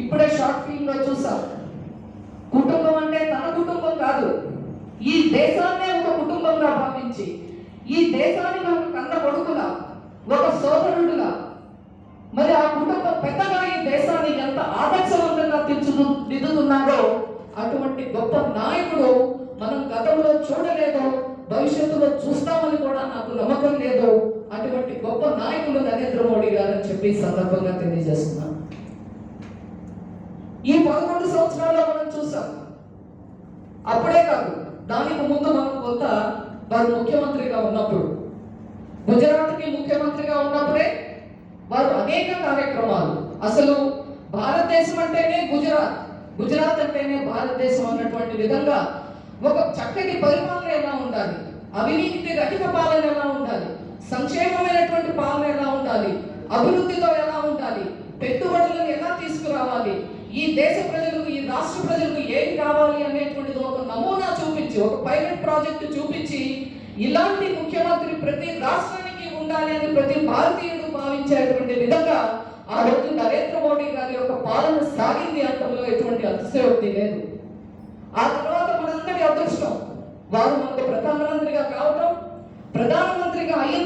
ఇప్పుడే షార్ట్ ఫిల్మ్లో చూసాం. కుటుంబం అంటే తన కుటుంబం కాదు. ఈ దేశాన్నే ఒక కుటుంబంగా భావించి ఈ దేశానికి ఒక కన్న కొడుకుగా ఒక సోదరుడుగా మరి ఆ కుటుంబం పెద్దగా ఈ దేశాన్ని ఎంత ఆదర్శవంతంగా తీర్చు దిద్దుతున్నారో అటువంటి గొప్ప నాయకుడు మనం గతంలో చూడలేదో. భవిష్యత్తులో చూస్తామని కూడా నాకు నమ్మకం లేదు. అటువంటి గొప్ప నాయకులు నరేంద్ర మోడీ గారు అని చెప్పి సందర్భంగా తెలియజేస్తున్నాను. ఈ పదకొండు సంవత్సరాల్లో మనం చూసాం. అప్పుడే కాదు దానికి ముందు మనం కొంత వారు ముఖ్యమంత్రిగా ఉన్నప్పుడు గుజరాత్కి ముఖ్యమంత్రిగా ఉన్నప్పుడే వారు అనేక కార్యక్రమాలు. అసలు భారతదేశం అంటేనే గుజరాత్. గుజరాత్ అంటేనే భారతదేశం అన్నటువంటి విధంగా ఒక చక్కటి పరిపాలన ఎలా ఉండాలి? అవినీతి రహిత పాలన ఎలా ఉండాలి? సంక్షేమమైనటువంటి పాలన ఎలా ఉండాలి? అభివృద్ధితో ఎలా ఉండాలి? పెట్టుబడులను ఎలా తీసుకురావాలి? ఈ దేశ ప్రజలకు ఈ రాష్ట్ర ప్రజలకు ఏం కావాలి అనేటువంటిది ఒక నమూనా చూపించి ఒక పైలట్ ప్రాజెక్ట్ చూపించి ఇలాంటి ముఖ్యమంత్రి ప్రతి రాష్ట్రానికి ఉండాలి అని ప్రతి భారతీయుడు భావించేటువంటి విధంగా ఆ రోజు నరేంద్ర మోడీ గారి యొక్క పాలన సాగింది అంటంలో ఎటువంటి అతిశయోక్తి లేదు. ఆ తర్వాత వారు మనకు ప్రధానమంత్రిగా కావటం ప్రధానమంత్రిగా అయిన